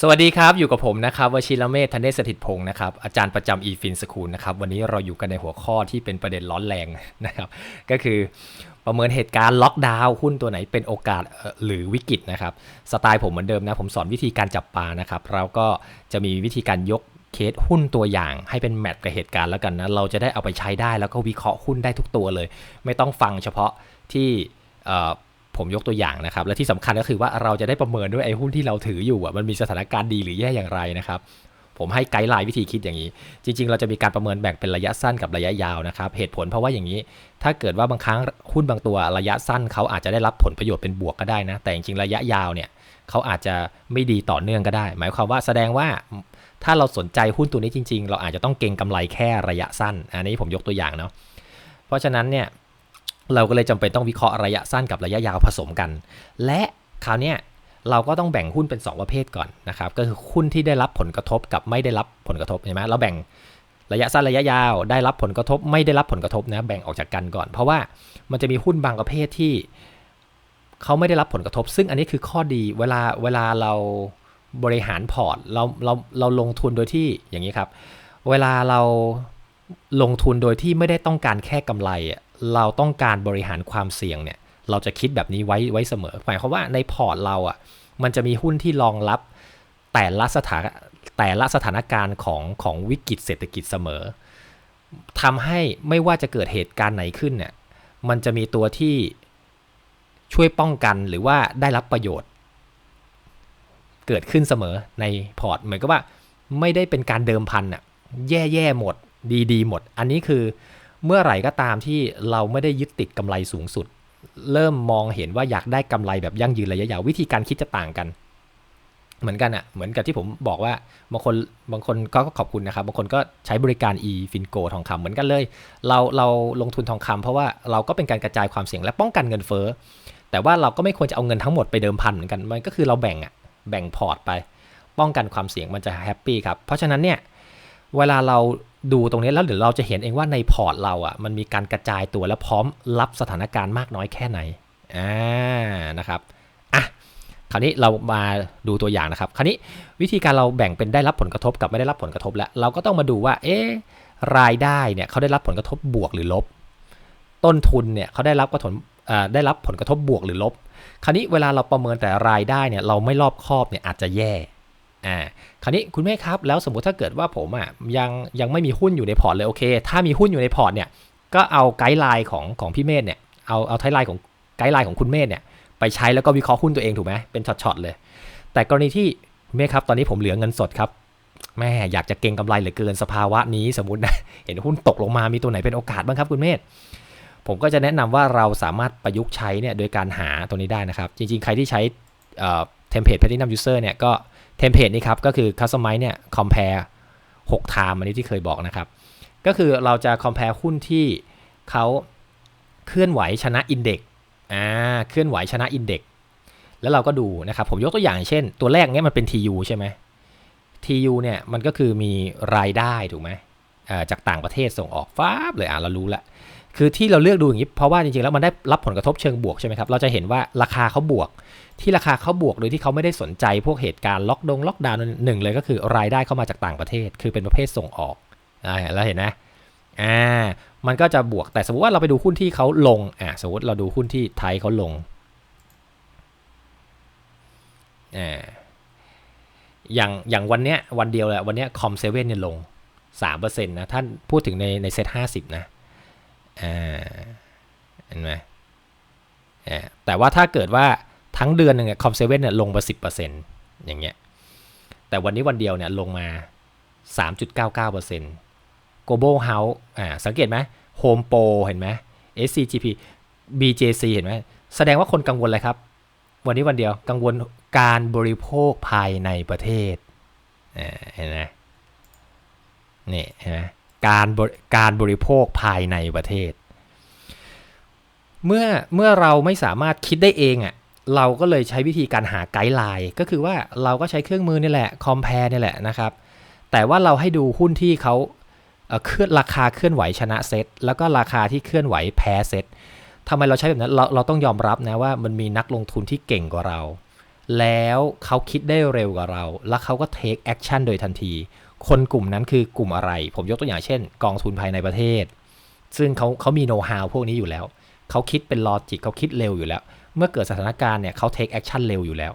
สวัสดีครับ อยู่กับผมนะครับวชิรเมธทันเดชสถิตพงศ์นะครับอาจารย์ประจำ eFin School นะครับวันนี้เราอยู่กันในหัวข้อที่เป็นประเด็นร้อนแรงนะครับ ก็คือประเมินเหตุการณ์ล็อกดาวน์หุ้นตัวไหนเป็นโอกาสหรือวิกฤตนะครับ สไตล์ผมเหมือนเดิมนะ ผมสอนวิธีการจับปลานะครับเราก็จะมีวิธีการยกเคสหุ้นตัวอย่างให้เป็นแมทกับเหตุการณ์แล้วกันนะเราจะได้เอาไปใช้ได้แล้วก็วิเคราะห์หุ้นได้ทุกตัวเลย ไม่ต้องฟังเฉพาะที่ ผมยกตัวอย่างนะครับ และที่สำคัญก็คือว่าเราจะได้ประเมินด้วยไอ้หุ้นที่เราถืออยู่อะมันมีสถานการณ์ดีหรือแย่อย่างไรนะครับ ผมให้ไกด์ไลน์วิธีคิดอย่างนี้ จริง ๆ เราจะมีการประเมินแบ่งเป็นระยะสั้นกับระยะยาวนะครับ เหตุผลเพราะว่าอย่างนี้ ถ้าเกิดว่าบางครั้งหุ้นบางตัวระยะสั้นเขาอาจจะได้รับผลประโยชน์เป็นบวกก็ได้นะ แต่จริงๆระยะยาวเนี่ยเขาอาจจะไม่ดีต่อเนื่องก็ได้ หมายความว่าแสดงว่าถ้าเราสนใจหุ้นตัวนี้จริง ๆ เราอาจจะต้องเก็งกำไรแค่ระยะสั้น อันนี้ผมยกตัวอย่างเนาะ เพราะฉะนั้นเนี่ย เราก็เลยจำเป็นต้องวิเคราะห์ระยะสั้นกับระยะยาวผสมกัน และคราวนี้เราก็ต้องแบ่งหุ้นเป็น 2 ประเภทก่อนนะครับ ก็คือหุ้นที่ได้รับผลกระทบกับไม่ได้รับผลกระทบเห็นไหมเราแบ่งระยะสั้นระยะยาวได้รับผลกระทบไม่ได้รับผลกระทบนะแบ่งออกจากกันก่อน เพราะว่ามันจะมีหุ้นบางประเภทที่เขาไม่ได้รับผลกระทบ ซึ่งอันนี้คือข้อดีเวลาเวลาเราบริหารพอร์ตเราเราเราลงทุนโดยที่อย่างนี้ครับ เวลาเราลงทุนโดยที่ไม่ได้ต้องการแค่กำไรอะ เราต้องการบริหารความเสี่ยงเนี่ย เราจะคิดแบบนี้ไว้ไว้เสมอ หมายความว่าในพอร์ตเราอะ มันจะมีหุ้นที่รองรับแต่ละสถานแต่ละสถานการณ์ของของวิกฤตเศรษฐกิจเสมอทำให้ไม่ว่าจะเกิดเหตุการณ์ไหนขึ้นเนี่ย มันจะมีตัวที่ช่วยป้องกันหรือว่าได้รับประโยชน์ เกิดขึ้นเสมอในพอร์ต เหมือนกับว่าไม่ได้เป็นการเดิมพันอะแย่ๆหมดดีๆ หมด อันนี้คือ เมื่อไหร่ก็ตามที่เราไม่ได้ยึดติดกำไรสูงสุด เริ่มมองเห็นว่าอยากได้กำไรแบบยั่งยืนระยะยาววิธีการคิดจะต่างกัน เหมือนกันอะเหมือนกับที่ผมบอกว่าบางคนบางคนก็ขอบคุณนะครับบางคนก็ใช้บริการ e finco ทองคำเหมือนกันเลย เราเราลงทุนทองคำเพราะว่าเราก็เป็นการกระจายความเสี่ยงและป้องกันเงินเฟ้อแต่ว่าเราก็ไม่ควรจะเอาเงินทั้งหมดไปเดิมพันเหมือนกันมันก็คือเราแบ่งอะแบ่งพอร์ตไป ป้องกันความเสี่ยงมันจะแฮปปี้ครับเพราะฉะนั้นเนี่ยเวลาเรา ดูตรงนี้แล้วเดี๋ยวเราจะเห็นเองว่าในพอร์ตเราอะมันมีการกระจายตัวและพร้อมรับสถานการณ์มากน้อยแค่ไหนอ่านะครับอะคราวนี้เรามาดูตัวอย่างนะครับ คราวนี้วิธีการเราแบ่งเป็นได้รับผลกระทบกับไม่ได้รับผลกระทบแล้ว เราก็ต้องมาดูว่าเอ๊ะรายได้เนี่ยเขาได้รับผลกระทบบวกหรือลบ ต้นทุนเนี่ยเขาได้รับกระทบได้รับผลกระทบบวกหรือลบ คราวนี้เวลาเราประเมินแต่รายได้เนี่ยเราไม่รอบคอบเนี่ยอาจจะแย่ อ่าคราวนี้คุณแม่ครับ แล้วสมมุติถ้าเกิดว่าผมอะยังยังไม่มีหุ้นอยู่ในพอร์ตเลยโอเค ถ้ามีหุ้นอยู่ในพอร์ตเนี่ยก็เอาไกด์ไลน์ของของพี่เมธเนี่ยเอาเอาไทไลน์ของไกด์ไลน์ของคุณเมธเนี่ยไปใช้แล้วก็วิเคราะห์หุ้นตัวเองถูกไหมเป็นช็อตๆเลย แต่กรณีที่คุณเมธครับตอนนี้ผมเหลือเงินสดครับแม่อยากจะเก็งกำไรเหลือเกินสภาวะนี้สมมตินะเห็นหุ้นตกลงมามีตัวไหนเป็นโอกาสบ้างครับคุณเมธผมก็จะแนะนำว่าเราสามารถประยุกต์ใช้เนี่ยโดยการหาตัวนี้ได้นะครับ จริงๆ ใครที่ใช้เทมเพลต Platinum User เนี่ยก็ เทมเพลตนี้ครับก็คือ customize เนี่ย compare 6 time อันนี้ที่เคยบอกนะครับ ก็คือเราจะ compare หุ้นที่เขาเคลื่อนไหวชนะ index อ่าเคลื่อนไหวชนะ index แล้วเราก็ดูนะครับ ผมยกตัวอย่างเช่น ตัวแรกเนี้ยมันเป็น TU ใช่ไหม TU เนี่ยมันก็คือมีรายได้ถูกไหมอ่าจากต่างประเทศส่งออกฟ้าบเลยอะเรารู้ละ คือที่เราเลือกดูอย่างนี้เพราะว่าจริงๆแล้วมันได้รับผลกระทบเชิงบวกใช่ไหมครับ เราจะเห็นว่าราคาเขาบวก ที่ราคาเขาบวกโดยที่เขาไม่ได้สนใจพวกเหตุการณ์ล็อกดงล็อกดาวน์หนึ่งเลยก็คือรายได้เข้ามาจากต่างประเทศ คือเป็นประเภทส่งออกอ่าแล้วเห็นนะอ่ามันก็จะบวกแต่สมมติว่าเราไปดูหุ้นที่เขาลงอ่าสมมติเราดูหุ้นที่ไทยเขาลงอ่าอย่างอย่างวันเนี้ยวันเดียวแหละวันเนี้ยคอมเซเว่นเนี่ยลง3%นะท่านพูดถึงในในเซ็ตห้าสิบนะ อ่าเห็นไหมอ่าแต่ว่าถ้าเกิดว่าทั้งเดือนหนึ่งคอมเซเว่นเนี่ยลงมาสิบเปอร์เซ็นต์อย่างเงี้ยแต่วันนี้วันเดียวเนี่ยลงมาสามจุดเก้าเก้าเปอร์เซ็นต์ global house อ่าสังเกตไหม home pro เห็นไหม scgp bjc เห็นไหมแสดงว่าคนกังวลอะไรครับ วันนี้วันเดียวกังวลการบริโภคภายในประเทศเห็นไหมนี่เห็นไหม การบริการบริโภคภายในประเทศ เมื่อเมื่อเราไม่สามารถคิดได้เองอะ่ะเราก็เลยใช้วิธีการหาไกด์ไลน์ก็คือว่าเราก็ใช้เครื่องมือนี่แหละคอมเพลนี่แหละนะครับ แต่ว่าเราให้ดูหุ้นที่เขาเอ่อเคลื่อนราคาเคลื่อนไหวชนะเซตแล้วก็ราคาที่เคลื่อนไหวแพ้เซตทำไมเราใช้แบบนั้นเราเราต้องยอมรับนะว่ามันมีนักลงทุนที่เก่งกว่าเรา แล้วเขาคิดได้เร็วกว่าเรา แล้วเขาก็ take action โดยทันที คนกลุ่มนั้นคือกลุ่มอะไร ผมยกตัวอย่างเช่น กองทุนภายในประเทศ ซึ่งเขาเขามีโน้ตฮาวพวกนี้อยู่แล้ว เขาคิดเป็นลอจิกเขาคิดเร็วอยู่แล้ว เมื่อเกิดสถานการณ์เนี่ยเขา take action เร็วอยู่แล้ว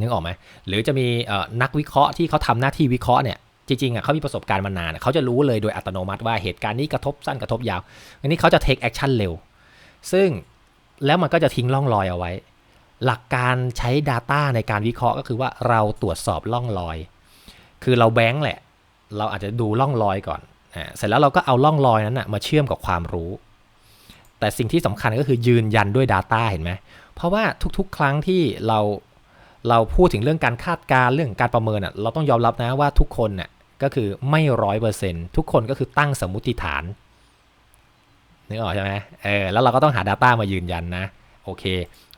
นึกออกไหมหรือจะมีนักวิเคราะห์ที่เขาทำหน้าที่วิเคราะห์เนี่ยจริงๆอะเขามีประสบการณ์มานานเขาจะรู้เลยโดยอัตโนมัติว่าเหตุการณ์นี้กระทบสั้นกระทบยาว อันนี้เขาจะ take action เร็ว ซึ่งแล้วมันก็จะทิ้งร่องรอยเอาไว้ หลักการใช้ Data ในการวิเคราะห์ก็คือว่าเราตรวจสอบร่องรอย คือเราแบงค์แหละ เราอาจจะดูร่องรอยก่อนอ่าเสร็จแล้วเราก็เอาร่องรอยนั้นนะมาเชื่อมกับความรู้ แต่สิ่งที่สำคัญก็คือยืนยันด้วย Data เห็นไหมเพราะว่าทุกๆ ครั้งที่เราเราพูดถึงเรื่องการคาดการณ์เรื่องการประเมินอะเราต้องยอมรับนะว่าทุกคนน่ะก็คือไม่ร้อยเปอร์เซ็นทุกคนก็คือตั้งสมมติฐานนึกออกใช่ไหมเออแล้วเราก็ต้องหา Data มายืนยันนะ โอเค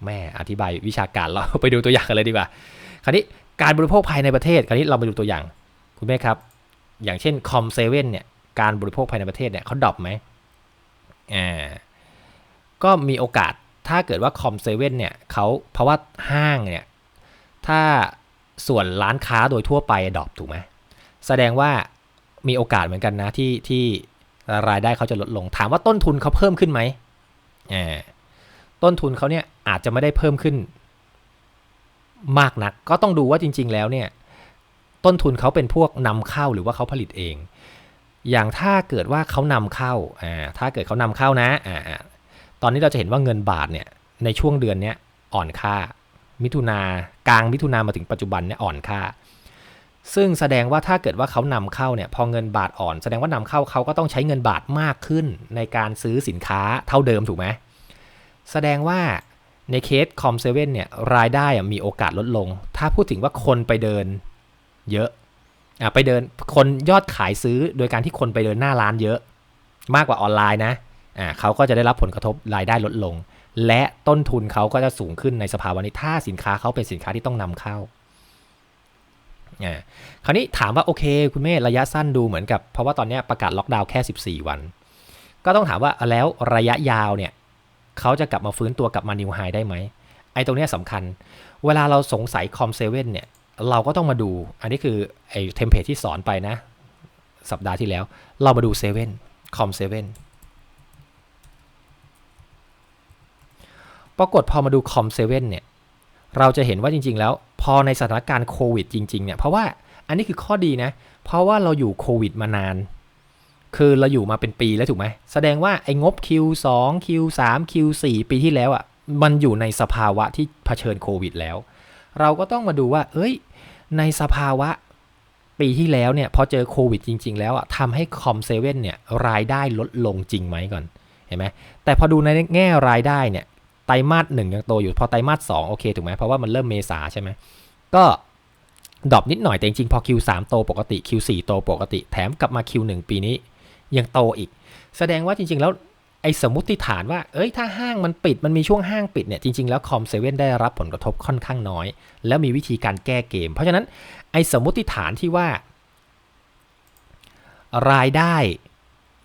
แม่อธิบายวิชาการเราไปดูตัวอย่างกันเลยดีกว่า คราวนี้การบริโภคภายในประเทศ คราวนี้เรามาดูตัวอย่าง คุณแม่ครับ อย่างเช่นคอมเซเว่นเนี่ย การบริโภคภายในประเทศเนี่ยเขาดรอปไหมอ่าก็มีโอกาสถ้าเกิดว่าคอมเซเว่นเนี่ยเขาเพราะว่าห้างเนี่ย ถ้าส่วนร้านค้าโดยทั่วไปดรอปถูกไหมแสดงว่ามีโอกาสเหมือนกันนะที่ที่รายได้เขาจะลดลง ถามว่าต้นทุนเขาเพิ่มขึ้นไหมอ่าต้นทุนเขาเนี่ยอาจจะไม่ได้เพิ่มขึ้นมากนัก ก็ต้องดูว่าจริง ๆ แล้วเนี่ย ต้นทุนเขาเป็นพวกนำเข้าหรือว่าเขาผลิตเอง อย่างถ้าเกิดว่าเขานำเข้าอ่าถ้าเกิดเขานำเข้านะอ่าตอนนี้เราจะเห็นว่าเงินบาทเนี่ยในช่วงเดือนเนี้ยอ่อนค่า มิถุนากลางมิถุนามาถึงปัจจุบันเนี่ยอ่อนค่า ซึ่งแสดงว่าถ้าเกิดว่าเขานำเข้าเนี่ยพอเงินบาทอ่อน แสดงว่านำเข้าเขาก็ต้องใช้เงินบาทมากขึ้นในการซื้อสินค้าเท่าเดิมถูกไหมแสดงว่าในเคสคอมเซเว่นเนี่ยรายได้มีโอกาสลดลง ถ้าพูดถึงว่าคนไปเดิน เยอะอะไปเดินคนยอดขายซื้อโดยการที่คนไปเดินหน้าร้านเยอะ มากกว่าออนไลน์นะอ่าเขาก็จะได้รับผลกระทบรายได้ลดลง และต้นทุนเขาก็จะสูงขึ้นในสภาวะนี้ถ้าสินค้าเขาเป็นสินค้าที่ต้องนำเข้าอ่าคราวนี้ถามว่าโอเค คุณเมธระยะสั้นดูเหมือนกับ เพราะว่าตอนนี้ประกาศล็อกดาวน์แค่ 14 วัน ก็ต้องถามว่าแล้วระยะยาวเนี่ยเขาจะกลับมาฟื้นตัวกลับมานิวไฮได้ไหมไอ้ตรงเนี้ยสำคัญ เวลาเราสงสัยคอมเซเว่นเนี่ย เราก็ต้องมาดู อันนี้คือไอ้เทมเพลตที่สอนไปนะ สัปดาห์ที่แล้ว เรามาดูเซเว่นคอมเซเว่นปรากฏพอมาดูคอมเซเว่นเนี่ย เราจะเห็นว่าจริง ๆ แล้ว พอในสถานการณ์โควิดจริง ๆ เนี่ย เพราะว่าอันนี้คือข้อดีนะ เพราะว่าเราอยู่โควิดมานาน คือเราอยู่มาเป็นปีแล้วถูกไหม แสดงว่าไอ้งบ Q2 Q3 Q4 ปีที่แล้วอะ่ะ มันอยู่ในสภาวะที่เผชิญโควิดแล้ว เราก็ต้องมาดูว่า เอ้ย ในสภาวะปีที่แล้วเนี่ยพอเจอโควิดจริง ๆ แล้วอะ่ะทำให้คอมเซเว่นเนี่ยรายได้ลดลงจริงไหมก่อนเห็นไหมแต่พอดูในแง่รายได้เนี่ยไตรมาสหนึ่งยังโตอยู่พอไตรมาสสองโอเคถูกไหมเพราะว่ามันเริ่มเมษาใช่ไหมก็ดรอปนิดหน่อยแต่จริงๆ พอ Q3 โตปกติ Q4 โตปกติ แถมกลับมา Q1 ปีนี้ยังโตอีก แสดงว่าจริงๆแล้ว ไอ้สมมติฐานว่า เอ้ยถ้าห้างมันปิดมันมีช่วงห้างปิดเนี่ยจริงๆแล้วคอมเซเว่นได้รับผลกระทบค่อนข้างน้อย แล้วมีวิธีการแก้เกม เพราะฉะนั้นไอ้สมมติฐานที่ว่า รายได้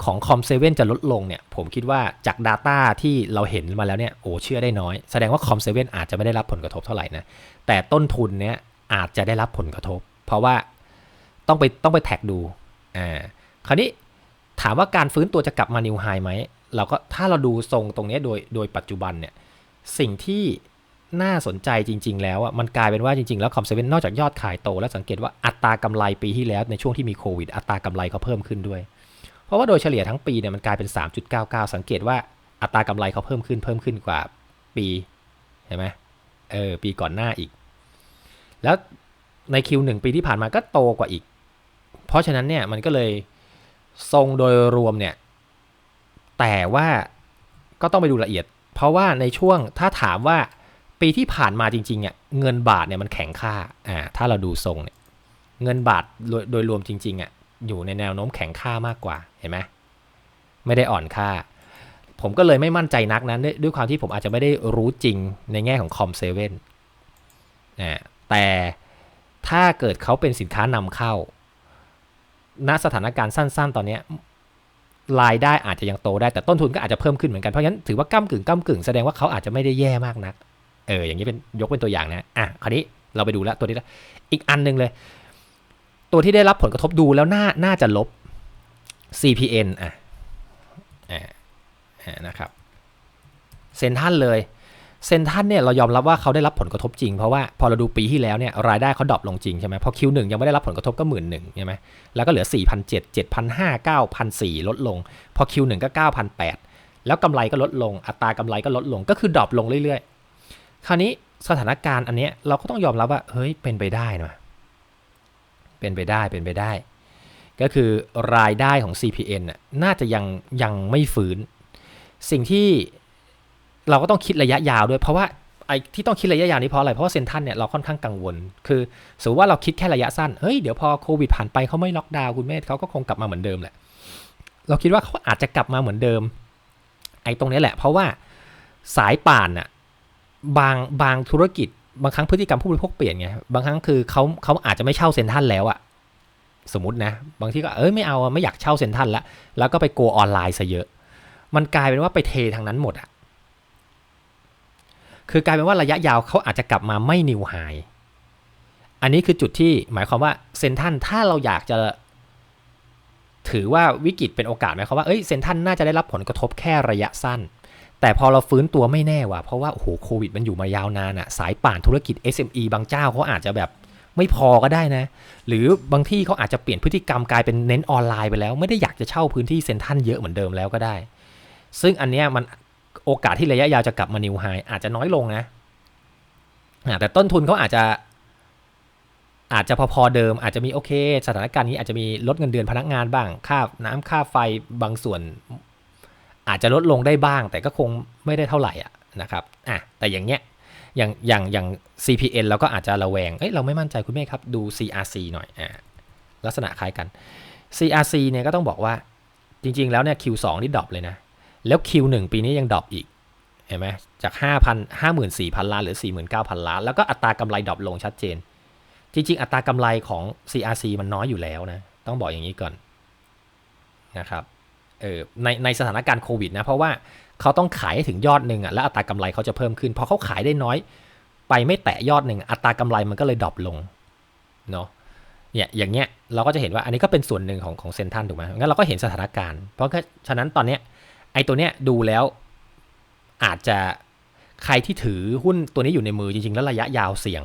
ของคอมเซเว่นจะลดลงเนี่ยผมคิดว่าจาก Data ที่เราเห็นมาแล้วเนี่ยโอ้เชื่อได้น้อย แสดงว่าคอมเซเว่นอาจจะไม่ได้รับผลกระทบเท่าไหร่นะแต่ต้นทุนเนี่ยอาจจะได้รับผลกระทบ เพราะว่าต้องไปต้องไปแท็กดูอ่าคราวนี้ถามว่าการฟื้นตัวจะกลับมานิวไฮไหม เราก็ถ้าเราดูทรงตรงนี้โดยโดยปัจจุบันเนี่ยสิ่งที่น่าสนใจจริง ๆ แล้วอะมันกลายเป็นว่าจริง ๆ แล้วคอมเซเว่นนอกจากยอดขายโต แล้วสังเกตว่าอัตรากำไรปีที่แล้วในช่วงที่มีโควิด อัตรากำไรเขาเพิ่มขึ้นด้วย เพราะว่าโดยเฉลี่ยทั้งปีเนี่ยมันกลายเป็น 3.99 สังเกตว่าอัตรากำไรเขาเพิ่มขึ้นเพิ่มขึ้นกว่าปีเห็นไหมเออปีก่อนหน้าอีก แล้วใน Q1 ปีที่ผ่านมาก็โตกว่าอีก เพราะฉะนั้นเนี่ยมันก็เลยทรงโดยรวมเนี่ย แต่ว่าก็ต้องไปดูละเอียด เพราะว่าในช่วงถ้าถามว่าปีที่ผ่านมาจริงๆเนี่ยเงินบาทเนี่ยมันแข็งค่าอ่าถ้าเราดูทรงเนี่ยเงินบาทโดยรวมจริงๆอะอยู่ในแนวโน้มแข็งค่ามากกว่าเห็นไหมไม่ได้อ่อนค่า ผมก็เลยไม่มั่นใจนักนั้นด้วยด้วยความที่ผมอาจจะไม่ได้รู้จริงในแง่ของคอมเซเว่นอ่าแต่ถ้าเกิดเขาเป็นสินค้านำเข้า ณสถานการณ์สั้น ๆ ตอนนี้ รายได้อาจจะยังโตได้แต่ต้นทุนก็อาจจะเพิ่มขึ้นเหมือนกัน เพราะฉะนั้นถือว่าก้ากึ่งก้ากึ่งแสดงว่าเขาอาจจะไม่ได้แย่มากนัก เอออย่างนี้เป็นยกเป็นตัวอย่างนะอะคราวนี้เราไปดูแล้วตัวนี้แล้วอีกอันหนึ่งเลย ตัวที่ได้รับผลกระทบดูแล้วน่าน่าจะลบ CPN อะอ่าอ่านะครับเซนทันเลย เซนทันเนี่ยเรายอมรับว่าเขาได้รับผลกระทบจริง เพราะว่าพอเราดูปีที่แล้วเนี่ยรายได้เขาดรอปลงจริงใช่ไหมพอ Q1 ยังไม่ได้รับผลกระทบก็หมื่นหนึ่งใช่ไหมแล้วก็เหลือ 4 7 0 0 7,500 9,400ลดลง พอ Q1 ก็ 9,800 แล้วกำไรก็ลดลง อัตรากำไรก็ลดลงก็คือดรอปลงเรื่อยๆ คราวนี้สถานการณ์อันเนี้ยเราก็ต้องยอมรับว่าเฮ้ยเป็นไปได้นะเป็นไปได้เป็นไปได้ ก็คือรายได้ของ CPN น่ะน่าจะยังยังไม่ฟื้น สิ่งที่ เราก็ต้องคิดระยะยาวด้วย เพราะว่าไอ้ที่ต้องคิดระยะยาวนี้เพราะอะไร เพราะว่าเซนทันเนี่ยเราค่อนข้างกังวล คือสมมติว่าเราคิดแค่ระยะสั้น เฮ้ย เดี๋ยวพอโควิดผ่านไปเขาไม่ล็อกดาวน์คุณเมธเขาก็คงกลับมาเหมือนเดิมแหละ เราคิดว่าเขาอาจจะกลับมาเหมือนเดิม ไอ้ตรงนี้แหละ เพราะว่าสายป่านน่ะบางบางธุรกิจ บางครั้งพฤติกรรมผู้บริโภคเปลี่ยนไง บางครั้งคือเขาเขาอาจจะไม่เช่าเซ็นทรัลแล้วอะสมมตินะ บางที่ก็เอ้ยไม่เอาไม่อยากเช่าเซ็นทรัลละ แล้วก็ไปโกออนไลน์ซะเยอะ มันกลายเป็นว่าไปเททางนั้นหมดอะ คือกลายเป็นว่าระยะยาวเขาอาจจะกลับมาไม่นิวไฮอันนี้คือจุดที่หมายความว่าเซนทันถ้าเราอยากจะ ถือว่าวิกฤตเป็นโอกาสหมายความว่าเอ้ยเซนทันน่าจะได้รับผลกระทบแค่ระยะสั้น แต่พอเราฟื้นตัวไม่แน่ว่ะเพราะว่าโอ้โหโควิดมันอยู่มายาวนานอะสายป่านธุรกิจ SME บางเจ้าเขาอาจจะแบบไม่พอก็ได้นะ หรือบางที่เขาอาจจะเปลี่ยนพฤติกรรมกลายเป็นเน้นออนไลน์ไปแล้ว ไม่ได้อยากจะเช่าพื้นที่เซ็นทรัลเยอะเหมือนเดิมแล้วก็ได้ ซึ่งอันเนี้ยมัน โอกาสที่ระยะยาวจะกลับมานิวไฮอาจจะน้อยลงนะแต่ต้นทุนเขาอาจจะ อาจจะพอๆเดิม อาจจะมีโอเค สถานการณ์นี้อาจจะมีลดเงินเดือนพนักงานบ้าง ค่าน้ำค่าไฟบางส่วน อาจจะลดลงได้บ้าง แต่ก็คงไม่ได้เท่าไหร่อะนะครับอะแต่อย่างเงี้ยอย่างอย่างอย่าง CPN เราก็อาจจะระแวง เอ้ยเราไม่มั่นใจคุณแม่ครับ ดู CRC หน่อยอ่าลักษณะคล้ายกัน CRC เนี่ยก็ต้องบอกว่าจริงๆ แล้วเนี่ย Q2 นี่ดรอปเลยนะ แล้ว Q1 ปีนี้ยังดรอปอีก เห็นไหมจาก 5,000 54,000 ล้าน หรือ 49,000 ล้าน แล้วก็อัตรากำไรดรอปลงชัดเจน จริง ๆ อัตรากำไรของ CRC มันน้อยอยู่แล้วนะ ต้องบอกอย่างนี้ก่อนนะครับเออในในสถานการณ์โควิดนะ เพราะว่าเขาต้องขายให้ถึงยอดหนึ่งอะแล้วอัตรากำไรเขาจะเพิ่มขึ้น พอเขาขายได้น้อย ไปไม่แตะยอดหนึ่งอัตรากำไรมันก็เลยดรอปลงเนาะเนี่ยอย่างเงี้ยเราก็จะเห็นว่าอันนี้ก็เป็นส่วนหนึ่งของของเซนทันถูกไหมงั้นเราก็เห็นสถานการณ์ เพราะฉะนั้นตอนเนี้ย ไอ้ตัวเนี้ยดูแล้วอาจจะใครที่ถือหุ้นตัวนี้อยู่ในมือจริงๆ แล้วระยะยาวเสี่ยง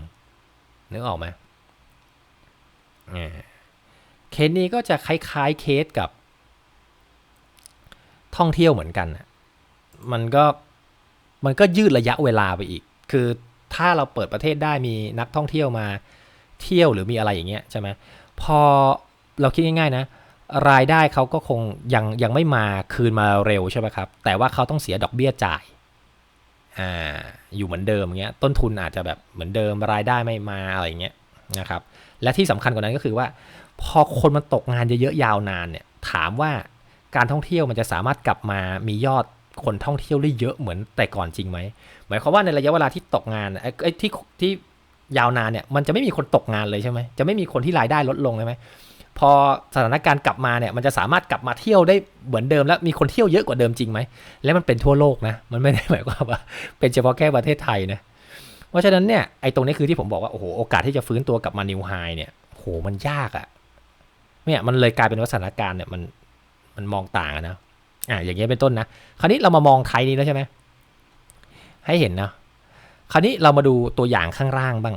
นึกออกไหมเคสนี้ก็จะคล้ายๆเคสกับท่องเที่ยวเหมือนกันมันก็มันก็ยืดระยะเวลาไปอีก คือถ้าเราเปิดประเทศได้มีนักท่องเที่ยวมาเที่ยวหรือมีอะไรอย่างเงี้ยใช่ไหมพอเราคิดง่ายๆนะ รายได้เขาก็คงยังยังไม่มาคืนมาเร็วใช่ไหมครับ แต่ว่าเขาต้องเสียดอกเบี้ยจ่ายอ่าอยู่เหมือนเดิมเงี้ยต้นทุนอาจจะแบบเหมือนเดิมรายได้ไม่มาอะไรเงี้ยนะครับและที่สำคัญกว่านั้นก็คือว่า พอคนมันตกงานเยอะๆยาวนานเนี่ยถามว่าการท่องเที่ยวมันจะสามารถกลับมามียอดคนท่องเที่ยวได้เยอะเหมือนแต่ก่อนจริงไหมหมายความว่าในระยะเวลาที่ตกงานไอ้ที่ที่ยาวนานเนี่ยมันจะไม่มีคนตกงานเลยใช่ไหมจะไม่มีคนที่รายได้ลดลงใช่ไหม พอสถานการณ์กลับมาเนี่ยมันจะสามารถกลับมาเที่ยวได้เหมือนเดิมแล้วมีคนเที่ยวเยอะกว่าเดิมจริงไหมและมันเป็นทั่วโลกนะมันไม่ได้หมายความว่าเป็นเฉพาะแค่ประเทศไทยนะเพราะฉะนั้นเนี่ยไอ้ตรงนี้คือที่ผมบอกว่าโอ้โหโอกาสที่จะฟื้นตัวกลับมานิวไฮเนี่ยโหมันยากอะ่ะเนี่ยมันเลยกลายเป็นว่าสถานการณ์เนี่ยมันมันมองต่างนะอ่าอย่างเงี้ยเป็นต้นนะคราวนี้เรามามองไทยนี้แล้วใช่ไหมให้เห็นนะคราวนี้เรามาดูตัวอย่างข้างล่างบ้าง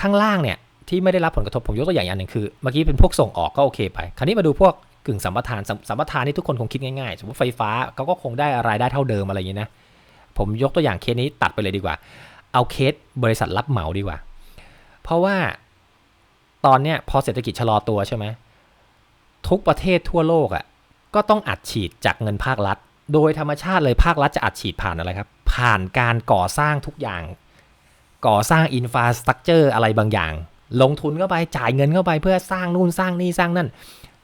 ข้างล่างเนี่ย ที่ไม่ได้รับผลกระทบผมยกตัวอย่างอย่างหนึ่งคือเมื่อกี้เป็นพวกส่งออกก็โอเคไป คราวนี้มาดูพวกกึ่งสัมปทานสัมปทานนี่ทุกคนคงคิดง่ายๆ สมมติไฟฟ้าเขาก็คงได้รายได้เท่าเดิมอะไรอย่างนี้นะ ผมยกตัวอย่างเคสนี้ตัดไปเลยดีกว่า เอาเคสบริษัทรับเหมาดีกว่า เพราะว่าตอนเนี้ยพอเศรษฐกิจชะลอตัวใช่ไหมทุกประเทศทั่วโลกอะ่ะก็ต้องอัดฉีดจากเงินภาครัฐ โดยธรรมชาติเลยภาครัฐจะอัดฉีดผ่านอะไรครับ ผ่านการก่อสร้างทุกอย่าง ก่อสร้างอินฟราสตรักเจอร์อะไรบางอย่าง ลงทุนเข้าไปจ่ายเงินเข้าไปเพื่อสร้างนู่นสร้างนี่สร้างนั่น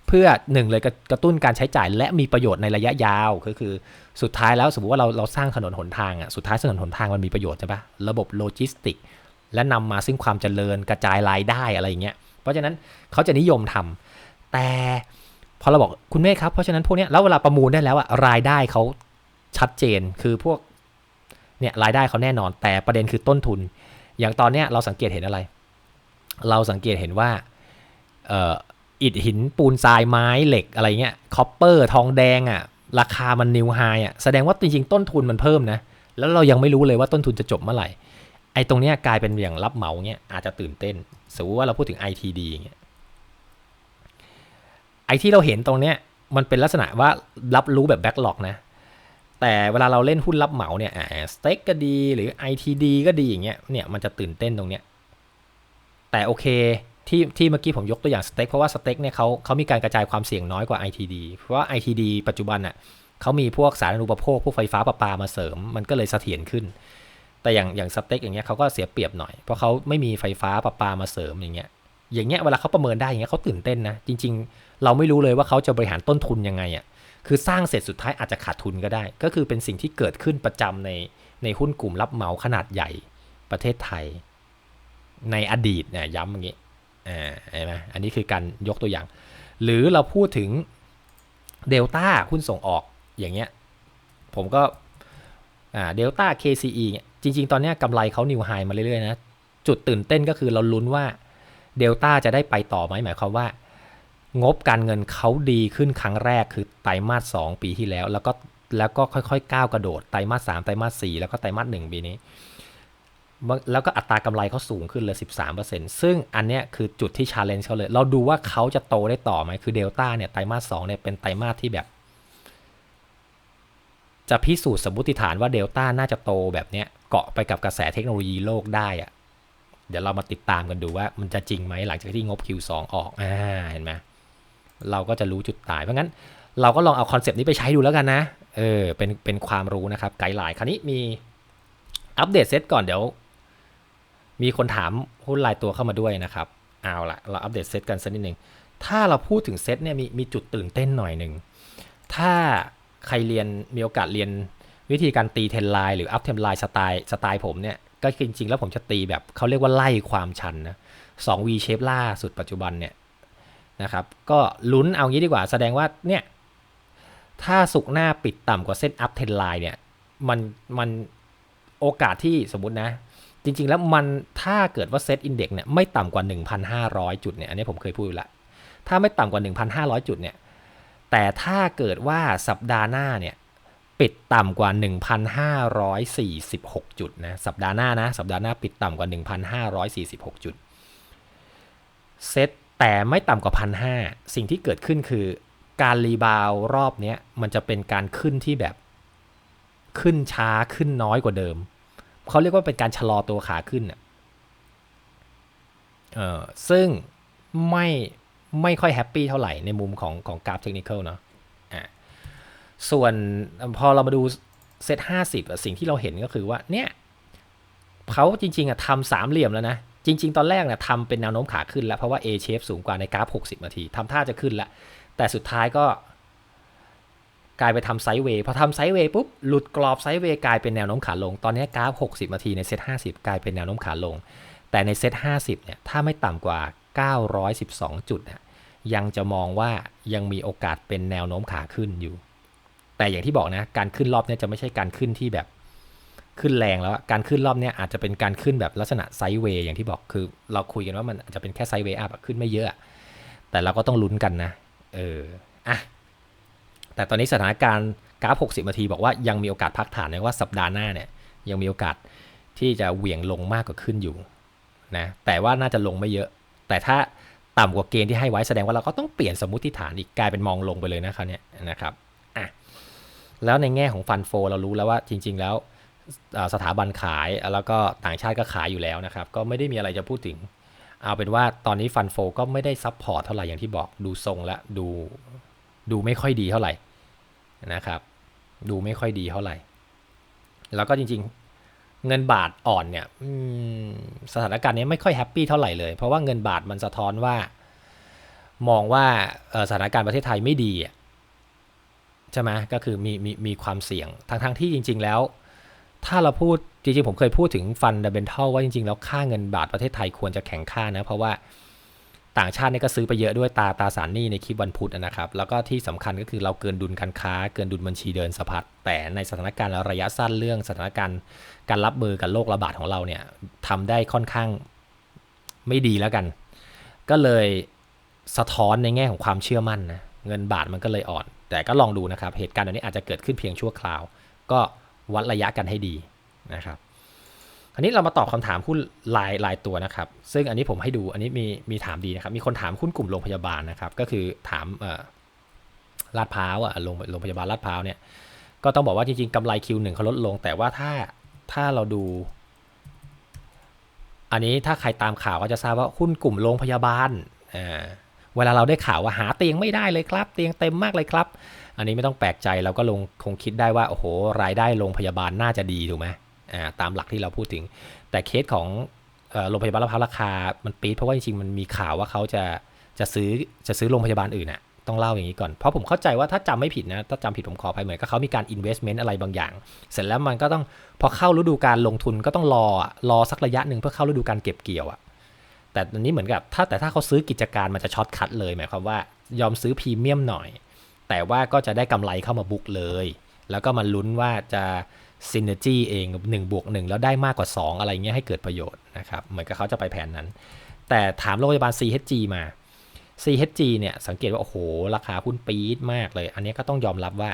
เพื่อหนึ่งเลยกระตุ้นการใช้จ่ายและมีประโยชน์ในระยะยาวก็คือสุดท้ายแล้วสมมติว่าเราเราสร้างถนนหนทางอะสุดท้ายถนนหนทางมันมีประโยชน์ใช่ปะระบบโลจิสติกและนำมาซึ่งความเจริญกระจายรายได้อะไรอย่างเงี้ยเพราะฉะนั้นเขาจะนิยมทำแต่พอเราบอกคุณเมฆครับเพราะฉะนั้นพวกนี้แล้วเวลาประมูลได้แล้วอะรายได้เขาชัดเจนคือพวกเนี่ยรายได้เขาแน่นอน แต่ประเด็นคือต้นทุน อย่างตอนเนี้ยเราสังเกตเห็นอะไร เราสังเกตเห็นว่าอิฐหินปูนทรายไม้เหล็กอะไรเงี้ยคอปเปอร์ทองแดงอะ่ะราคามันนิวไฮอะแสดงว่าจริงๆต้นทุนมันเพิ่มนะแล้วเรายังไม่รู้เลยว่าต้นทุนจะจบเมื่อไหร่ไอ้ตรงเนี้ยกลายเป็นอย่างรับเหมาเงี้ยอาจจะตื่นเต้น สมมติว่าเราพูดถึง ITD เงี้ยไอ้ที่เราเห็นตรงเนี้ยมันเป็นลักษณะว่ารับรู้แบบแบ็กหลอกนะ แต่เวลาเราเล่นหุ้นรับเหมาเนี่ยสเต็กก็ดีหรือ ITD ก็ดีอย่างเงี้ยเนี่ยมันจะตื่นเต้นตรงเนี้ย แต่โอเคที่ที่เมื่อกี้ผมยกตัวอย่างสเต็กเพราะว่าสเต็กเนี่ยเขาเขามีการกระจายความเสี่ยงน้อยกว่า ITD เพราะว่า ITD ปัจจุบันอะเขามีพวกสาธารณูปโภคพวกไฟฟ้าประปามาเสริม มันก็เลยเสถียรขึ้น แต่อย่างอย่างสเต็กอย่างเงี้ยเขาก็เสียเปรียบหน่อย เพราะเขาไม่มีไฟฟ้าประปามาเสริมอย่างเงี้ยอย่างเงี้ยเวลาเขาประเมินได้อย่างเงี้ยเขาตื่นเต้นนะ จริง ๆ เราไม่รู้เลยว่าเขาจะบริหารต้นทุนยังไงอะคือสร้างเสร็จสุดท้ายอาจจะขาดทุนก็ได้ ก็คือเป็นสิ่งที่เกิดขึ้นประจำในในหุ้นกลุ่มรับเหมาขนาดใหญ่ประเทศไทย ในอดีตเนี่ยย้ำอย่างงี้อ่าเห็นไหมอันนี้คือการยกตัวอย่าง หรือเราพูดถึงเดลต้าหุ้นส่งออกอย่างเงี้ยผมก็อ่าเดลต้า KCE เนี่ยจริง ๆ ตอนนี้กำไรเขานิวไฮมาเรื่อย ๆ นะ จุดตื่นเต้นก็คือเราลุ้นว่าเดลต้าจะได้ไปต่อไหมหมายความว่า งบการเงินเขาดีขึ้นครั้งแรกคือไตรมาส2ปีที่แล้ว แล้วก็แล้วก็ค่อยๆก้าวกระโดดไตรมาส3ไตรมาส4แล้วก็ไตรมาส1ปีนี้ แล้วก็อัตรากำไรเขาสูงขึ้นเลย 13%ซึ่งอันเนี้ยคือจุดที่ชาเลนจ์เขาเลย เราดูว่าเขาจะโตได้ต่อไหม คือเดลต้าเนี่ยไตรมาส2เนี่ยเป็นไตรมาสที่แบบ จะพิสูจน์สมมติฐานว่าเดลต้าน่าจะโตแบบเนี้ยเกาะไปกับกระแสเทคโนโลยีโลกได้อะเดี๋ยวเรามาติดตามกันดูว่ามันจะจริงไหมหลังจากที่งบ Q2 ออกอ่าเห็นไหมเราก็จะรู้จุดตาย เพราะงั้นเราก็ลองเอาคอนเซปต์นี้ไปใช้ดูแล้วกันนะ เออ เป็น เป็นความรู้นะครับ ไกด์ไลน์ คราวนี้มีอัปเดตเซตก่อนเดี๋ยว มีคนถามหุ้นรายตัวเข้ามาด้วยนะครับ เอาละเราอัปเดตเซตกันสักนิดหนึ่งถ้าเราพูดถึงเซตเนี่ยมีมีจุดตื่นเต้นหน่อยหนึ่ง ถ้าใครเรียนมีโอกาสเรียนวิธีการตีเทนไลน์หรืออัพเทนไลน์สไตล์สไตล์ผมเนี่ย ก็จริง ๆ แล้วผมจะตีแบบเขาเรียกว่าไล่ความชันนะสอง V shape ล่าสุดปัจจุบันเนี่ยนะครับ ก็ลุ้นเอางี้ดีกว่าแสดงว่าเนี่ย ถ้าสุกหน้าปิดต่ำกว่าเส้นอัพเทนไลน์เนี่ย มันมันโอกาสที่สมมตินะ จริง ๆ แล้วมันถ้าเกิดว่าเซตอินเด็กเนี่ยไม่ต่ำกว่า 1,500 จุดเนี่ยอันนี้ผมเคยพูดอยู่ละถ้าไม่ต่ำกว่า 1,500 จุดเนี่ยแต่ถ้าเกิดว่าสัปดาห์หน้าเนี่ยปิดต่ำกว่า 1,546 จุดนะสัปดาห์หน้านะสัปดาห์หน้าปิดต่ำกว่า 1,546 จุดเซตแต่ไม่ต่ำกว่า1,500สิ่งที่เกิดขึ้นคือการรีบาวรอบนี้มันจะเป็นการขึ้นที่แบบ ขึ้นช้าขึ้นน้อยกว่าเดิม เขาเรียกว่าเป็นการชะลอตัวขาขึ้นอะเออซึ่งไม่ไม่ค่อยแฮปปี้เท่าไหร่ในมุมของของกราฟเทคนิคเนาะอะส่วนพอเรามาดูเซตห้าสิบสิ่งที่เราเห็นก็คือว่าเนี่ยเขาจริงๆอะทำสามเหลี่ยมแล้วนะ จริง ๆ ตอนแรกเนี่ยทำเป็นแนวโน้มขาขึ้นแล้ว เพราะว่า A shape สูงกว่าในกราฟ 60 นาทีทำท่าจะขึ้นล้วแต่สุดท้ายก็ กลายไปทำไซด์เวย์พอทำไซด์เวย์ปุ๊บหลุดกรอบไซด์เวย์กลายเป็นแนวโน้มขาลง ตอนนี้กราฟ 60 นาทีในเซต50 กลายเป็นแนวโน้มขาลง แต่ในเซต50 เนี่ยถ้าไม่ต่ำกว่า 912 จุดนะยังจะมองว่ายังมีโอกาสเป็นแนวโน้มขาขึ้นอยู่ แต่อย่างที่บอกนะการขึ้นรอบนี้จะไม่ใช่การขึ้นที่แบบขึ้นแรงแล้วการขึ้นรอบนี้อาจจะเป็นการขึ้นแบบลักษณะไซด์เวย์อย่างที่บอกคือ เราคุยกันว่ามันอาจจะเป็นแค่ไซด์เวย์อัพขึ้นไม่เยอะ แต่เราก็ต้องลุ้นกันนะ เอออะ แต่ตอนนี้สถานการณ์กราฟ 60 นาทีบอกว่ายังมีโอกาสพักฐานนะว่าสัปดาห์หน้าเนี่ยยังมีโอกาสที่จะเหวี่ยงลงมากกว่าขึ้นอยู่นะแต่ว่าน่าจะลงไม่เยอะ แต่ถ้าต่ำกว่าเกณฑ์ที่ให้ไว้แสดงว่าเราก็ต้องเปลี่ยนสมมติฐานอีกกลายเป็นมองลงไปเลยนะครับเนี่ยนะครับอะแล้วในแง่ของฟันโฟเรารู้แล้วว่าจริง ๆ แล้วสถาบันขายแล้วก็ต่างชาติก็ขายอยู่แล้วนะครับ ก็ไม่ได้มีอะไรจะพูดถึง เอาเป็นว่าตอนนี้ฟันโฟก็ไม่ได้ซับพอร์ตเท่าไหร่อย่างที่บอกดูทรงและดูดูไม่ค่อยดีเท่าไหร่ นะครับ ดูไม่ค่อยดีเท่าไหร่ แล้วก็จริงๆ เงินบาทอ่อนเนี่ยสถานการณ์นี้ไม่ค่อยแฮปปี้เท่าไหร่เลย เพราะว่าเงินบาทมันสะท้อนว่า มองว่าสถานการณ์ประเทศไทยไม่ดีใช่ไหมก็คือมีมีมีความเสี่ยงทั้งทั้งที่จริง ๆ แล้ว ถ้าเราพูดจริงๆ ผมเคยพูดถึงฟันดับเบิลทัลว่าจริงๆ แล้วค่าเงินบาทประเทศไทยควรจะแข็งค่านะ เพราะว่า ต่างชาติเนี่ยก็ซื้อไปเยอะด้วยตาตาสารหนี้ในคลิปวันพุธนะครับ แล้วก็ที่สำคัญก็คือเราเกินดุลการค้า เกินดุลบัญชีเดินสะพัดแต่ในสถานการณ์ระยะสั้นเรื่องสถานการณ์การรับมือกับโรคระบาดของเราเนี่ยทำได้ค่อนข้างไม่ดีแล้วกัน ก็เลยสะท้อนในแง่ของความเชื่อมั่นนะเงินบาทมันก็เลยอ่อน แต่ก็ลองดูนะครับ เหตุการณ์แบบนี้อาจจะเกิดขึ้นเพียงชั่วคราว ก็วัดระยะกันให้ดีนะครับ อันนี้เรามาตอบคำถามหุ้นรายรายตัวนะครับ ซึ่งอันนี้ผมให้ดูอันนี้มีมีถามดีนะครับ มีคนถามหุ้นกลุ่มโรงพยาบาลนะครับ ก็คือถามเอ่อลาดพร้าวอะโรงโรงพยาบาลลาดพร้าวเนี่ย ก็ต้องบอกว่าจริงๆกำไร Q1 เขาลดลง แต่ว่าถ้าถ้าเราดู อันนี้ถ้าใครตามข่าวก็จะทราบว่าหุ้นกลุ่มโรงพยาบาลอ่าเวลาเราได้ข่าวว่าหาเตียงไม่ได้เลยครับ เตียงเต็มมากเลยครับ อันนี้ไม่ต้องแปลกใจเราก็ลงคงคิดได้ว่าโอ้โหรายได้โรงพยาบาลน่าจะดีถูกไหม ตามหลักที่เราพูดถึง แต่เคสของโรงพยาบาลลาดพร้าราคา มันปี๊ดเพราะว่าจริงๆมันมีข่าวว่าเขาจะจะซื้อจะซื้อโรงพยาบาลอื่นอะต้องเล่าอย่างนี้ก่อน เพราะผมเข้าใจว่าถ้าจำไม่ผิดนะ ถ้าจำผิดผมขออภัยเหมือนกับเขามีการ investment อะไรบางอย่าง เสร็จแล้วมันก็ต้องพอเข้าฤดูการลงทุนก็ต้องรอรอสักระยะหนึ่งเพื่อเข้าฤดูการเก็บเกี่ยวอะแต่อันนี้เหมือนกับถ้าแต่ถ้าเขาซื้อกิจการมันจะช็อตคัทเลยหมายความว่ายอมซื้อพรีเมียมหน่อย แต่ว่าก็จะได้กำไรเข้ามาบุกเลย แล้วก็มาลุ้นว่าจะ ซินเนจีเอง1บวก1แล้วได้มากกว่า 2 อะไรเงี้ยให้เกิดประโยชน์นะครับ เหมือนกับเขาจะไปแผนนั้น แต่ถามโรงพยาบาล CHG มา CHG เนี่ยสังเกตว่า โอ้โห ราคาหุ้นปี๊ดมากเลย อันนี้ก็ต้องยอมรับว่า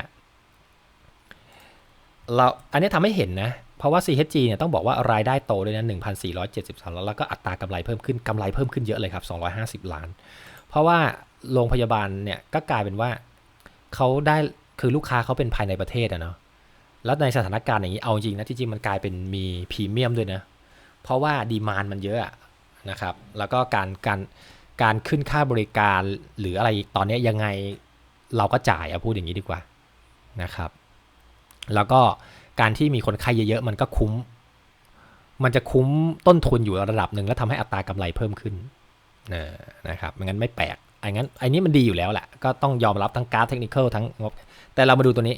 เราอันนี้ทำให้เห็นนะ เพราะว่า CHG เนี่ยต้องบอกว่ารายได้โตด้วยนะ1,473 แล้วแล้วก็อัตรากำไรเพิ่มขึ้นกำไรเพิ่มขึ้นเยอะเลยครับ 250 ล้าน เพราะว่าโรงพยาบาลเนี่ยก็กลายเป็นว่าเขาได้คือลูกค้าเขาเป็นภายในประเทศอะเนาะ แล้วในสถานการณ์อย่างนี้เอาจริงนะที่จริงมันกลายเป็นมีพรีเมียมด้วยนะ เพราะว่าดีมานมันเยอะนะครับ แล้วก็การการการขึ้นค่าบริการหรืออะไรตอนนี้ยังไงเราก็จ่ายเอาพูดอย่างนี้ดีกว่านะครับ แล้วก็การที่มีคนไข้เยอะๆมันก็คุ้ม มันจะคุ้มต้นทุนอยู่ระดับหนึ่งแล้วทำให้อัตรากำไรเพิ่มขึ้นนะครับไม่งั้นไม่แปลกไอ้งั้นไอ้นี้มันดีอยู่แล้วแหละก็ต้องยอมรับทั้งการเทคนิคทั้งงบแต่เรามาดูตัวนี้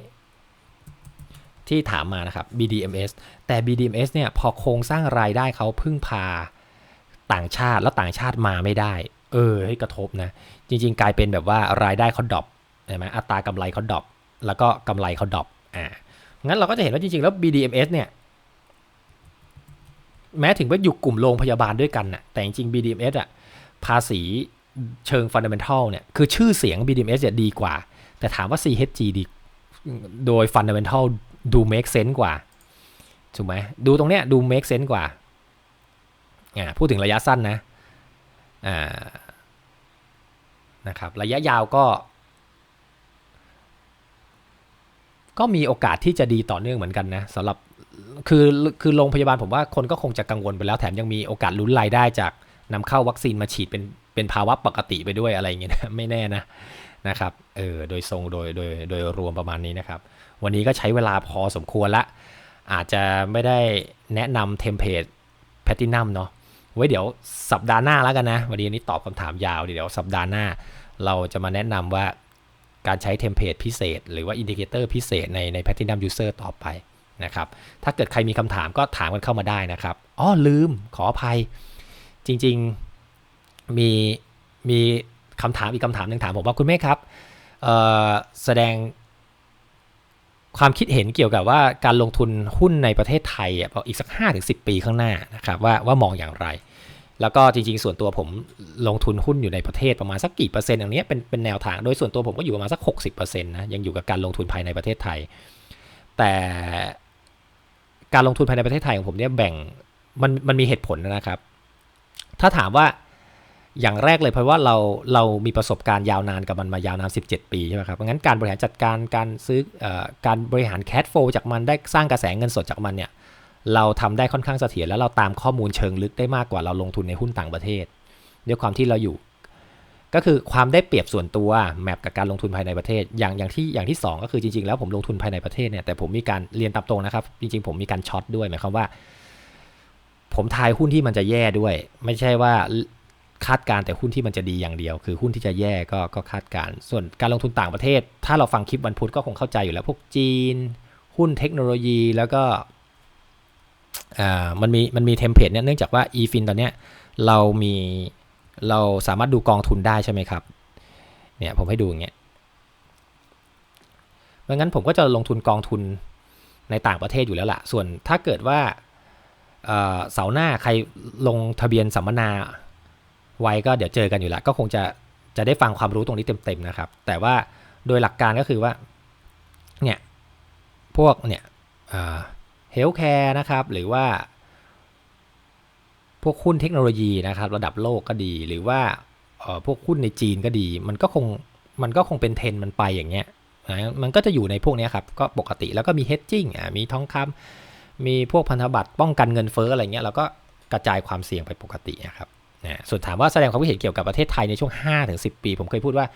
ที่ถามมานะครับ BDMs แต่ BDMs เนี่ยพอโครงสร้างรายได้เขาพึ่งพาต่างชาติแล้วต่างชาติมาไม่ได้ เออให้กระทบนะ จริง ๆ กลายเป็นแบบว่ารายได้เขาดรอปใช่ไหมอัตรากำไรเขาดรอปแล้วก็กำไรเขาดรอปอ่างั้นเราก็จะเห็นว่าจริง ๆ แล้ว BDMs เนี่ยแม้ถึงว่าอยู่กลุ่มโรงพยาบาลด้วยกันน่ะแต่จริง ๆ BDMs อะภาษีเชิงฟันเดเมนทัลเนี่ยคือชื่อเสียง BDMs เนี่ยดีกว่า แต่ถามว่า CHG ดีโดยฟันเดเมนทัล ดู make sense กว่าถูกไหมดูตรงเนี้ยดู make sense กว่าอ่าพูดถึงระยะสั้นนะอ่านะครับระยะยาวก็ ก็มีโอกาสที่จะดีต่อเนื่องเหมือนกันนะสำหรับคือคือโรงพยาบาลผมว่าคนก็คงจะกังวลไปแล้วแถมยังมีโอกาสลุ้นรายได้จากนำเข้าวัคซีนมาฉีดเป็นเป็นภาวะปกติไปด้วยอะไรอย่างเงี้ยนะไม่แน่นะนะครับเออโดยทรงโดยโดยโดยรวมประมาณนี้นะครับ วันนี้ก็ใช้เวลาพอสมควรละ อาจจะไม่ได้แนะนำเทมเพลตแพทินัมเนาะไว้เดี๋ยวสัปดาห์หน้าแล้วกันนะ วันนี้นี้ตอบคำถามยาวเดี๋ยวสัปดาห์หน้า เราจะมาแนะนำว่าการใช้เทมเพลตพิเศษ หรือว่าอินดิเคเตอร์พิเศษในใน Platinum User ต่อไปนะครับ ถ้าเกิดใครมีคำถามก็ถามกันเข้ามาได้นะครับอ๋อลืมขออภัย จริง ๆ มีมีคำถามอีกคำถามหนึ่งถามผมว่าคุณแม่ครับแสดง ความคิดเห็นเกี่ยวกับว่าการลงทุนหุ้นในประเทศไทยอะอีกสัก5ถึง10 ปีข้างหน้านะครับว่าว่ามองอย่างไร แล้วก็จริงๆ ส่วนตัวผมลงทุนหุ้นอยู่ในประเทศประมาณสักกี่เปอร์เซ็นต์อย่างนี้เป็นเป็นแนวทางโดยส่วนตัวผมก็อยู่ประมาณสัก 60%นะยังอยู่กับการลงทุนภายในประเทศไทย แต่การลงทุนภายในประเทศไทยของผมเนี่ยแบ่งมันมันมีเหตุผลนะครับ ถ้าถามว่า อย่างแรกเลยเพราะว่าเราเรามีประสบการณ์ยาวนานกับมันมายาวนาน 17 ปีใช่ไหมครับเพราะงั้นการบริหารจัดการการซื้ออการบริหารแคดโฟจากมันได้สร้างกระแสเงินสดจากมันเนี่ยเราทำได้ค่อนข้างเสถียรแล้วเราตามข้อมูลเชิงลึกได้มากกว่าเราลงทุนในหุ้นต่างประเทศด้วยความที่เราอยู่ ก็คือความได้เปรียบส่วนตัวแมปกับการลงทุนภายในประเทศ อย่างอย่างที่อย่างที่ 2 ก็คือจริงๆ แล้วผมลงทุนภายในประเทศเนี่ยแต่ผมมีการเรียนตามตรงนะครับ จริงๆ ผมมีการช็อตด้วยหมายความว่า ผมทายหุ้นที่มันจะแย่ด้วย ไม่ใช่ว่า คาดการแต่หุ้นที่มันจะดีอย่างเดียว คือหุ้นที่จะแย่ก็ก็คาดการส่วนการลงทุนต่างประเทศ ถ้าเราฟังคลิปวันพุธก็คงเข้าใจอยู่แล้วพวกจีน หุ้นเทคโนโลยีแล้วก็อ่ามันมีมันมีเทมเพลตเนี่ยเนื่องจากว่า e f i n ตอนเนี้ยเรามีเราสามารถดูกองทุนได้ใช่ไหมครับเนี่ยผมให้ดูอย่างเงี้ยเพราะงั้นผมก็จะลงทุนกองทุนในต่างประเทศอยู่แล้วล่ะ ส่วนถ้าเกิดว่าเสาหน้าใครลงทะเบียนสัมมนา ไว้ก็เดี๋ยวเจอกันอยู่แล้วก็คงจะจะได้ฟังความรู้ตรงนี้เต็มๆนะครับ แต่ว่าโดยหลักการก็คือว่าเนี่ยพวกเนี่ยเฮลท์แคร์นะครับ หรือว่า พวกหุ้นเทคโนโลยีนะครับ ระดับโลกก็ดี หรือว่าพวกหุ้นในจีนก็ดี มันก็คงมันก็คงเป็นเทรนมันไปอย่างเงี้ยนะมันก็จะอยู่ในพวกเนี้ยครับ ก็ปกติแล้วก็มี hedging อะมีทองคำมีพวกพันธบัตรป้องกันเงินเฟ้ออะไรเงี้ยเราก็กระจายความเสี่ยงไปปกตินะครับ นะส่วนถามว่าแสดงความคิดเห็นเกี่ยวกับประเทศไทยในช่วง 5-10 ปี ผมเคยพูดว่า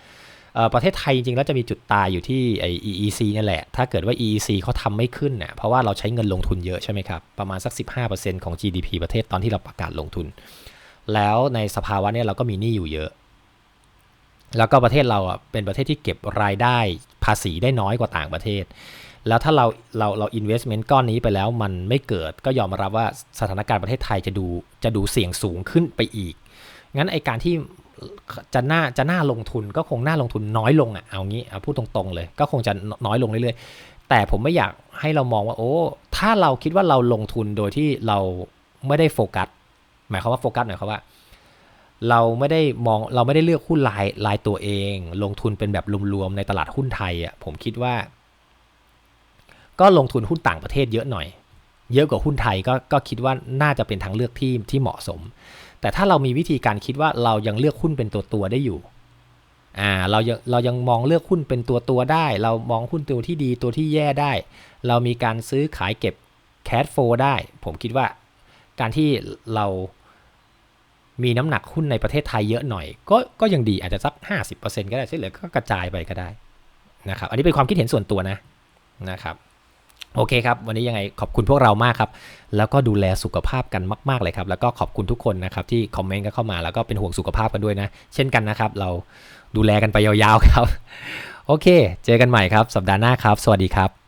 ประเทศไทยจริงๆ แล้วจะมีจุดตายอยู่ที่ไอ EEC นี่แหละ ถ้าเกิดว่า EEC เขาทำไม่ขึ้นเน่ะเพราะว่าเราใช้เงินลงทุนเยอะใช่ไหมครับ ประมาณสัก 15%ของ GDP ประเทศตอนที่เราประกาศลงทุน แล้วในสภาวะนี้เราก็มีหนี้อยู่เยอะ แล้วก็ประเทศเราอะเป็นประเทศที่เก็บรายได้ภาษีได้น้อยกว่าต่างประเทศ แล้วถ้าเราเราเรา investment ก้อนนี้ไปแล้วมันไม่เกิดก็ยอมรับว่าสถานการณ์ประเทศไทยจะดูจะดูเสี่ยงสูงขึ้นไปอีก งั้นไอการที่จะน่าจะน่าลงทุนก็คงน่าลงทุนน้อยลงอะเอางี้เอาพูดตรงๆเลย ก็คงจะน้อยลงเรื่อยๆ แต่ผมไม่อยากให้เรามองว่าโอ้ถ้าเราคิดว่าเราลงทุนโดยที่เราไม่ได้โฟกัสหมายความว่าโฟกัสหมายความว่า เราไม่ได้มองเราไม่ได้เลือกหุ้นรายรายตัวเอง ลงทุนเป็นแบบรวมๆในตลาดหุ้นไทยอะผมคิดว่า ก็ลงทุนหุ้นต่างประเทศเยอะหน่อย เยอะกว่าหุ้นไทยก็ก็คิดว่าน่าจะเป็นทางเลือกที่ที่เหมาะสม แต่ถ้าเรามีวิธีการคิดว่าเรายังเลือกหุ้นเป็นตัวตัวได้อยู่อ่าเรายังเรายังมองเลือกหุ้นเป็นตัวตัวได้ เรามองหุ้นตัวที่ดีตัวที่แย่ได้ เรามีการซื้อขายเก็บแคดโฟได้ ผมคิดว่า การที่เรามีน้ำหนักหุ้นในประเทศไทยเยอะหน่อย ก็ก็ยังดีอาจจะสัก 50%ก็ได้ที่เหลือก็กระจายไปก็ได้นะครับ อันนี้เป็นความคิดเห็นส่วนตัวนะนะครับ โอเคครับ วันนี้ยังไงขอบคุณพวกเรามากครับ แล้วก็ดูแลสุขภาพกันมาก ๆ เลยครับ แล้วก็ขอบคุณทุกคนนะครับที่คอมเมนต์กันเข้ามา แล้วก็เป็นห่วงสุขภาพกันด้วยนะ เช่นกันนะครับ เราดูแลกันไปยาวๆครับ โอเค เจอกันใหม่ครับ สัปดาห์หน้าครับ สวัสดีครับ